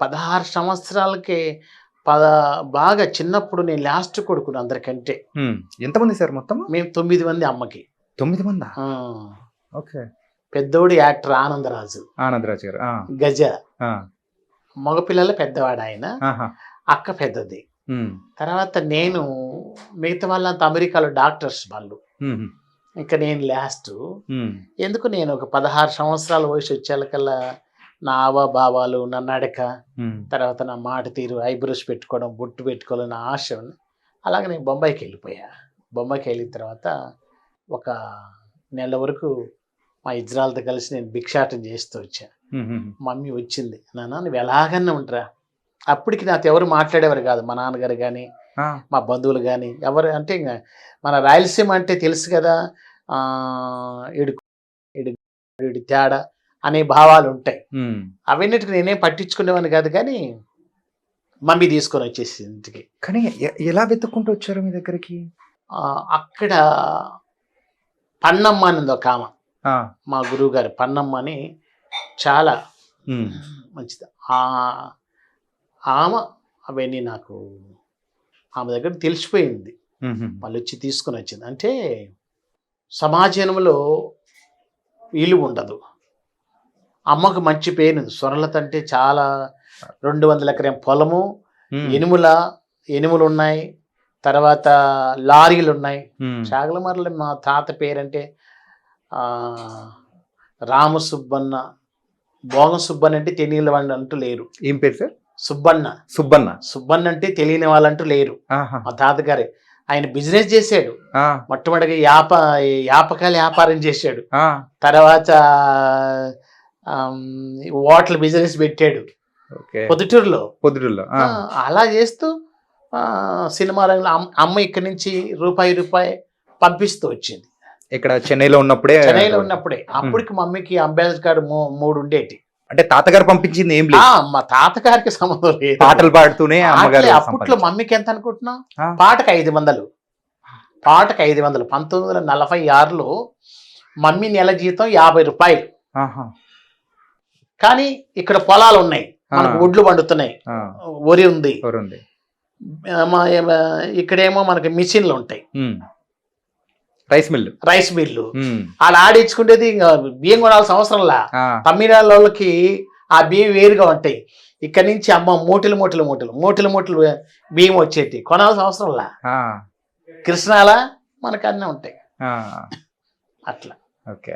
పదహారు సంవత్సరాలకే పద బాగా చిన్నప్పుడు నేను లాస్ట్ కొడుకును అందరికంటే. ఎంతమంది సార్ మొత్తం? మేము తొమ్మిది మంది అమ్మకి. తొమ్మిది మందా? ఓకే. పెద్దోడు యాక్టర్ ఆనందరాజు. ఆనందరాజు గారు గజ. మగపిల్లల పెద్దవాడు ఆయన. అక్క పెద్దది. తర్వాత నేను మిగతా వాళ్ళంతా అమెరికాలో డాక్టర్స్ వాళ్ళు. ఇంకా నేను లాస్ట్. ఎందుకు నేను ఒక పదహారు సంవత్సరాల వయసు వచ్చేకల్లా నా ఆవాభావాలు నా నడక తర్వాత నా మాట తీరు ఐబ్రోస్ పెట్టుకోవడం బొట్టు పెట్టుకోవడం నా ఆశ. అలాగే నేను బొంబాయికి వెళ్ళిపోయా. బొంబాయికి వెళ్ళిన తర్వాత ఒక నెల వరకు మా ఇజ్రాలతో కలిసి నేను భిక్షాటం చేస్తూ వచ్చా. మమ్మీ వచ్చింది నాన్న నువ్వు ఎలాగన్నా ఉంటారా అప్పటికి నాతో ఎవరు మాట్లాడేవారు కాదు మా నాన్నగారు కానీ మా బంధువులు కానీ ఎవరు అంటే ఇంకా మన రాయలసీమ అంటే తెలుసు కదా ఈడు ఈడు తేడా. అనే భావాలు ఉంటాయి. అవన్నిటికి నేనేం పట్టించుకునేవాడిని కాదు కానీ మమ్మీ తీసుకొని వచ్చేసి ఇంటికి కానీ ఎలా వెతుక్కుంటూ వచ్చారు మీ దగ్గరికి? అక్కడ పన్నమ్మ అని ఉంది ఒక ఆమె. మా గురువు గారు పన్నమ్మ అని చాలా మంచిది. ఆ ఆమె అవన్నీ నాకు ఆమె దగ్గర తెలిసిపోయింది. మళ్ళీ వచ్చి తీసుకొని వచ్చింది. అంటే సమాజంలో విలువ ఉండదు అమ్మకు మంచి పేరు స్వర్ణలత అంటే చాలా రెండు వందల ఎకరం పొలము ఎనుముల ఎనుములు ఉన్నాయి తర్వాత లారీలు ఉన్నాయి చాగలమర్ల మా తాత పేరంటే ఆ, రామ సుబ్బన్న భోగ సుబ్బన్న అంటే తెలియని వాళ్ళు అంటూ లేరు. ఏం పేరు సార్? సుబ్బన్న. సుబ్బన్న. సుబ్బన్న అంటే తెలియని వాళ్ళంటూ లేరు. మా తాతగారే. ఆయన బిజినెస్ చేశాడు. మొట్టమొదటిగా యాప యాపకాయల వ్యాపారం చేశాడు. తర్వాత హోటల్ బిజినెస్ పెట్టాడు. పొద్దుటూరులో. పొద్దుటూరులో అలా చేస్తూ ఆ, సినిమా రంగంలో అమ్- అమ్మ ఇక్కడి నుంచి రూపాయి రూపాయి పంపిస్తూ వచ్చింది. ఇక్కడ చెన్నైలో ఉన్నప్పుడే చెన్నైలో ఉన్నప్పుడే. అప్పటికి మమ్మీకి అంబేద్కర్ మూ- మూడు ఉండేటి. అంటే తాతగారు పంపించింది ఏం లేదు. మా తాతగారికి సంబంధం లేదు. పాటలు పాడుతూనే అప్పట్లో. మమ్మీకి ఎంత అనుకుంటున్నాం. పాటకు ఐదు వందలు. పాటకు ఐదు వందలు. పంతొమ్మిది వందల నలభై ఆరులో మమ్మీ నెల జీతం యాభై రూపాయలు. కానీ ఇక్కడ పొలాలు ఉన్నాయి. మనకు. ఒడ్లు పండుతున్నాయి. వరి ఉంది. ఇక్కడేమో మనకి మిషన్లు ఉంటాయి. Rice mill rice mill. ఆడ ఆడించుకునేది ఇంకా బియ్యం కొనాల్సిన అవసరంలా తమిళనాడు వాళ్ళకి ఆ బియ్యం వేరుగా ఉంటాయి. ఇక్కడ నుంచి అమ్మ మూటలు మూటలు మూటలు మూటలు మూటలు బియ్యం వచ్చేటి. కొనాల్సిన అవసరంలా కృష్ణాల మనకు అన్నీ ఉంటాయి. అట్లా. ఓకే.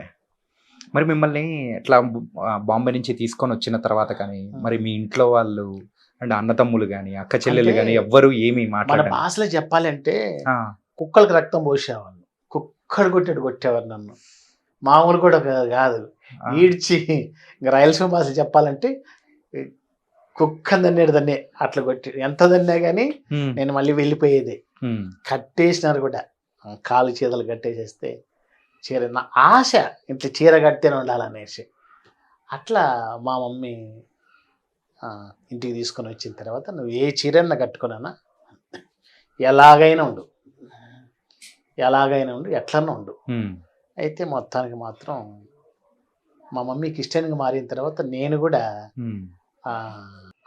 మరి మిమ్మల్ని ఎట్లా ఆ, బాంబే నుంచి తీసుకొని వచ్చిన తర్వాత కానీ మరి మీ ఇంట్లో వాళ్ళు అంటే అన్నతమ్ములు కానీ అక్క చెల్లెలు కానీ ఎవ్వరు ఏమి మాట్లాడారు. భాషలో చెప్పాలంటే కుక్కలకు రక్తం పోసేవాళ్ళు. కుక్కడు కొట్టాడు కొట్టేవారు నన్ను. మామూలు కూడా కాదు. ఈడ్చి రాయలసీమ భాష చెప్పాలంటే కుక్క దన్నేడు దన్నే అట్లా కొట్టి ఎంత దన్నా కానీ నేను మళ్ళీ వెళ్ళిపోయేది. కట్టేసినారు కూడా. కాలు చీరలు కట్టేసేస్తే చీర నా ఆశ ఇట్లా చీర కట్టేనే ఉండాలనేసి. అట్లా మా మమ్మీ ఇంటికి తీసుకొని వచ్చిన తర్వాత నువ్వు ఏ చీరన్నా కట్టుకున్నా ఎలాగైనా ఉండు. ఎలాగైనా ఉండు ఎట్లన్నా ఉండు. అయితే మొత్తానికి మాత్రం మా మమ్మీ క్రిస్టియన్గా మారిన తర్వాత నేను కూడా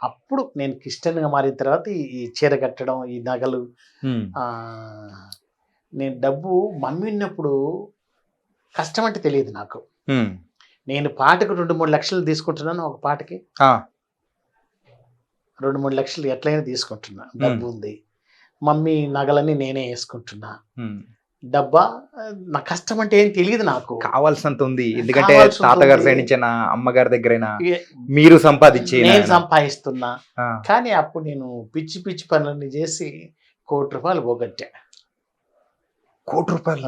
అప్పుడు నేను క్రిస్టియన్గా మారిన తర్వాత ఈ- చీర కట్టడం ఈ నగలు ఆ, నేను డబ్బు మమ్మీ ఉన్నప్పుడు కష్టం అంటే తెలియదు నాకు. నేను పాటకు రెండు మూడు లక్షలు తీసుకుంటున్నాను ఒక పాటకి రెండు మూడు లక్షలు ఎట్లయినా తీసుకుంటున్నా. డబ్బు ఉంది. మమ్మీ నగలన్నీ నేనే వేసుకుంటున్నా. డబ్బా నా కష్టం అంటే ఏం తెలియదు నాకు. కావాల్సినంత ఉంది. ఎందుకంటే తాతగారి. సైడ్ నుంచి అమ్మగారి దగ్గరైనా మీరు సంపాదించే నేను సంపాదిస్తున్నా. కానీ అప్పుడు నేను పిచ్చి పిచ్చి పనులన్నీ చేసి కోటి రూపాయలు పోగొట్టా. కోటి రూపాయలు?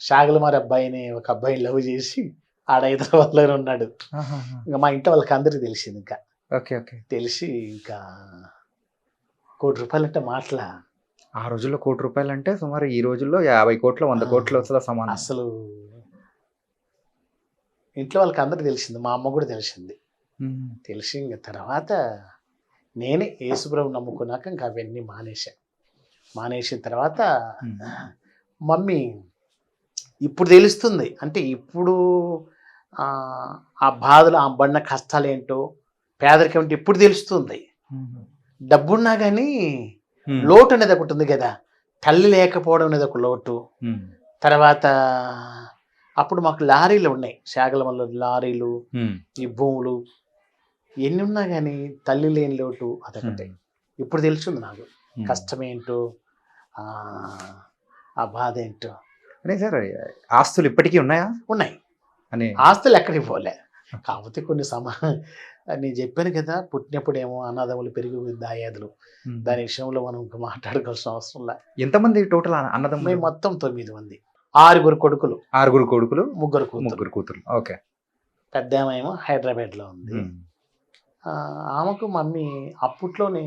షాగలమారి అబ్బాయిని ఒక అబ్బాయిని లవ్ చేసి ఆడ హైదరాబాద్లోనే ఉన్నాడు. ఇంకా మా ఇంట్లో వాళ్ళకి అందరికీ తెలిసింది ఇంకా. Okay okay. తెలిసి ఇంకా కోటి రూపాయలు అంటే మాటలా? ఆ రోజుల్లో కోటి రూపాయలు అంటే సుమారు ఈ రోజుల్లో యాభై కోట్ల వంద. కోట్ల వస్తుందా సమానం? అసలు ఇంట్లో వాళ్ళకి అందరికి తెలిసింది మా అమ్మ కూడా తెలిసింది. తెలిసి ఇంకా తర్వాత నేనే యేసుప్రభు నమ్ముకున్నాక ఇంకా అవన్నీ మానేశా. మానేసిన తర్వాత. మమ్మీ ఇప్పుడు తెలుస్తుంది అంటే ఇప్పుడు ఆ, బాధలు ఆ పడిన కష్టాలు ఏంటో పేదరికం అంటే ఎప్పుడు తెలుస్తుంది. డబ్బున్నా కానీ. లోటు అనేది ఒకటి ఉంది కదా తల్లి లేకపోవడం అనేది ఒక లోటు. తర్వాత అప్పుడు మాకు లారీలు ఉన్నాయి శాగల వల్ల లారీలు. ఈ భూములు ఎన్ని ఉన్నా కానీ తల్లి లేని లోటు అదొకటే ఇప్పుడు తెలుస్తుంది నాకు ఉమ్. కష్టం ఏంటో ఆ, ఆ బాధ ఏంటో అదే సార్ ఆస్తులు ఇప్పటికీ ఉన్నాయా? ఉన్నాయి. అని ఆస్తులు ఎక్కడికి పోలే కాకపోతే కొన్ని సమా నేను చెప్పాను కదా పుట్టినప్పుడేమో అన్నదమ్ములు పెరిగి దాయాదులు. దాని విషయంలో మనం ఇంకా మాట్లాడుకోవాల్సిన అవసరం లే. ఎంతమంది టోటల్ అన్నదమ్ములు మేము మొత్తం తొమ్మిది మంది. ఆరుగురు కొడుకులు. ఆరుగురు కొడుకులు? ముగ్గురు కూతురు ముగ్గురు కూతురు ఓకే. పెద్ద ఏమో హైదరాబాద్లో ఉంది. ఆమెకు మమ్మీ అప్పట్లోనే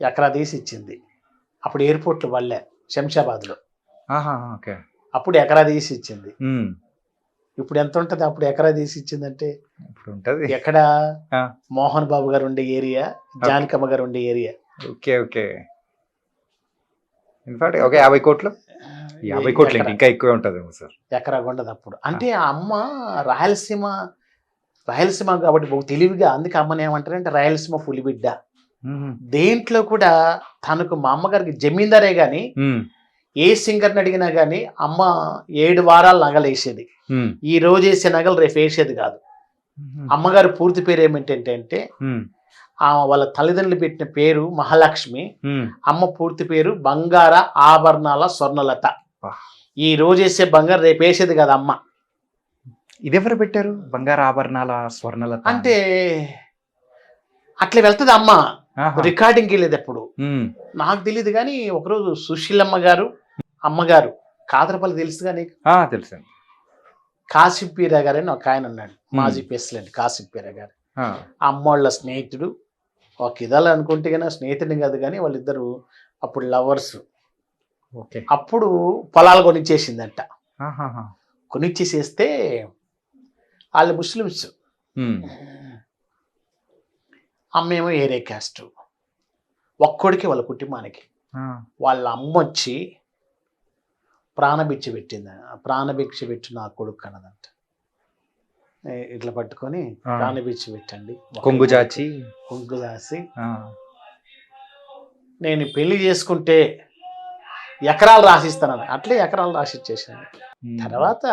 ఎకరా తీసి ఇచ్చింది. అప్పుడు ఎయిర్పోర్ట్లు వల్లే శంషాబాద్లో. ఓకే. అప్పుడు ఎకరా తీసి ఇచ్చింది. ఇప్పుడు ఎంత ఉంటుంది? అప్పుడు ఎకరా తీసి ఇచ్చిందంటే ఇప్పుడు ఉంటది ఎక్కడ. మోహన్ బాబు గారు ఉండే ఏరియా జానకమ్మ గారు ఉండే ఏరియా. Okay okay. ఇన్ఫాక్ట్ ఒక యాభై కోట్లు? యాభై కోట్లు ఇంకా ఎక్కువే ఉంటది సార్. ఎకరా ఉండదు అప్పుడు. అంటే ఆ. అమ్మ రాయలసీమ రాయలసీమ కాబట్టి బహు తెలివిగా అందుకే అమ్మని ఏమంటారంటే రాయలసీమ పులిబిడ్డ. దేంట్లో కూడా తనకు మా అమ్మగారికి జమీందారే గాని ఏ సింగర్ని అడిగినా కానీ అమ్మ ఏడు వారాలు నగలు వేసేది. ఈ రోజు వేసే నగలు రేపు వేసేది కాదు. అమ్మగారు పూర్తి పేరు ఏమిటంటే ఆమె వాళ్ళ తల్లిదండ్రులు పెట్టిన పేరు మహాలక్ష్మి అమ్మ పూర్తి పేరు బంగార ఆభరణాల స్వర్ణలత. ఈ రోజు వేసే బంగారు రేపు వేసేది కాదు అమ్మ. ఇది ఎవరు పెట్టారు? బంగారు ఆభరణాల స్వర్ణల అంటే అట్లా వెళ్తుంది అమ్మ? రికార్డింగ్కి ఎప్పుడు. నాకు తెలియదు కానీ ఒకరోజు సుశీలమ్మ గారు అమ్మగారు కాదరపల్లి తెలుసు కానీ తెలుసు. కాసిప్పీరా గారు అని ఒక ఆయన ఉన్నాడు మాజీ ప్రెసిడెంట్ కాసిప్పీరా గారు. ఆ. అమ్మోళ్ళ స్నేహితుడు ఒక ఇదాలు అనుకుంటే కానీ స్నేహితుడిని కాదు కానీ వాళ్ళిద్దరు అప్పుడు లవర్స్. ఓకే. అప్పుడు పొలాలు కొనిచ్చేసిందంట. కొనిచ్చేసేస్తే వాళ్ళు ముస్లిమ్స్. అమ్మేమో ఏరే క్యాస్ట్ ఒక్కడికి వాళ్ళ కుటుంబానికి. వాళ్ళ అమ్మ వచ్చి ప్రాణభిక్ష పెట్టింది. ప్రాణభిక్ష పెట్టి నా కొడుకు అన్నదంట. ఇట్లా పట్టుకొని. ప్రాణభిక్ష పెట్టండి. కొంగు చాచి. కొంగు ఆ, నేను పెళ్ళి చేసుకుంటే ఎకరాలు రాసిస్తానని. అట్లే ఎకరాలు రాసిచ్చేసాను ఉమ్. తర్వాత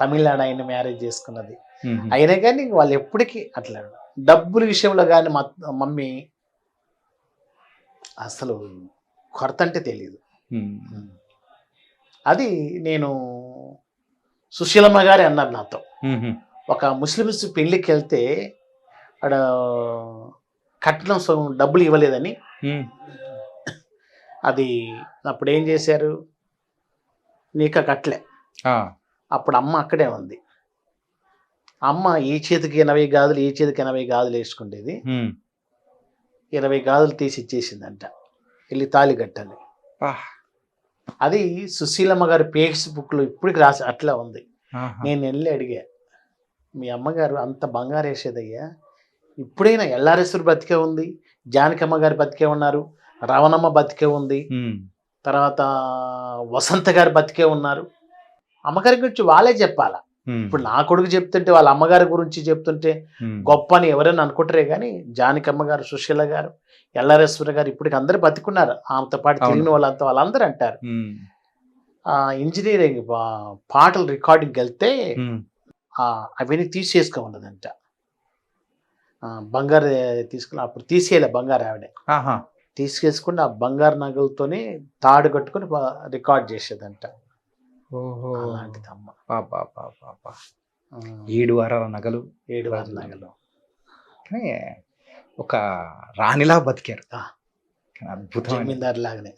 తమిళనాడు ఆయన మ్యారేజ్ చేసుకున్నది. అయినా కానీ వాళ్ళు ఎప్పటికీ అట్లా డబ్బుల విషయంలో కానీ మా మమ్మీ అసలు కొరత అంటే తెలియదు. అది నేను సుశీలమ్మ గారే అన్నారు నాతో. ఒక ముస్లిమ్స్ పెళ్ళికి వెళ్తే అక్కడ కట్నం డబ్బులు ఇవ్వలేదని. అది అప్పుడు ఏం చేశారు? నీక కట్టలే. అప్పుడు అమ్మ అక్కడే ఉంది. అమ్మ ఈ చేతికి ఎనభై గాజులు ఈ చేతికి ఎనభై గాజులు వేసుకుండేది. ఇరవై గాజులు తీసి ఇచ్చేసిందంట వెళ్ళి తాళి కట్టాలి అది సుశీలమ్మ గారి ఫేస్బుక్లో ఇప్పటికి రాసి అట్లా ఉంది. నేను వెళ్ళి అడిగా మీ అమ్మగారు అంత బంగారు వేసేదయ్యా ఇప్పుడైనా ఎల్లారేశ్వరి బతికే ఉంది జానకమ్మ గారు బతికే ఉన్నారు రవణమ్మ బతికే ఉంది. తర్వాత వసంత గారు బతికే ఉన్నారు అమ్మగారి గురించి వాళ్ళే చెప్పాలా. ఇప్పుడు నా కొడుకు చెప్తుంటే వాళ్ళ అమ్మగారి గురించి చెప్తుంటే. గొప్ప అని ఎవరైనా అనుకుంటారే కానీ జానకమ్మ గారు సుశీల గారు ఎల్లారేశ్వర గారు ఇప్పటికి అందరు బతికున్నారు. ఆమెతో పాటు. తిరిగిన వాళ్ళంతా వాళ్ళందరూ అంటారు. ఇంజనీరింగ్ పాటలు రికార్డింగ్కి వెళ్తే అవన్నీ తీసేసుకోమన్నదంట. బంగారు తీసుకుని అప్పుడు తీసేయలే బంగారు ఆవిడ. తీసుకేసుకుని ఆ బంగారు నగలతోనే తాడు కట్టుకుని రికార్డ్ చేసేదంట. అలాంటిది అమ్మ పాపా పాపా పా. ఆ, ఏడు వారాల నగలు ఏడు వారి నగలు. కానీ ఒక రాణిలా బతికారు. జమీందారు లాగానే.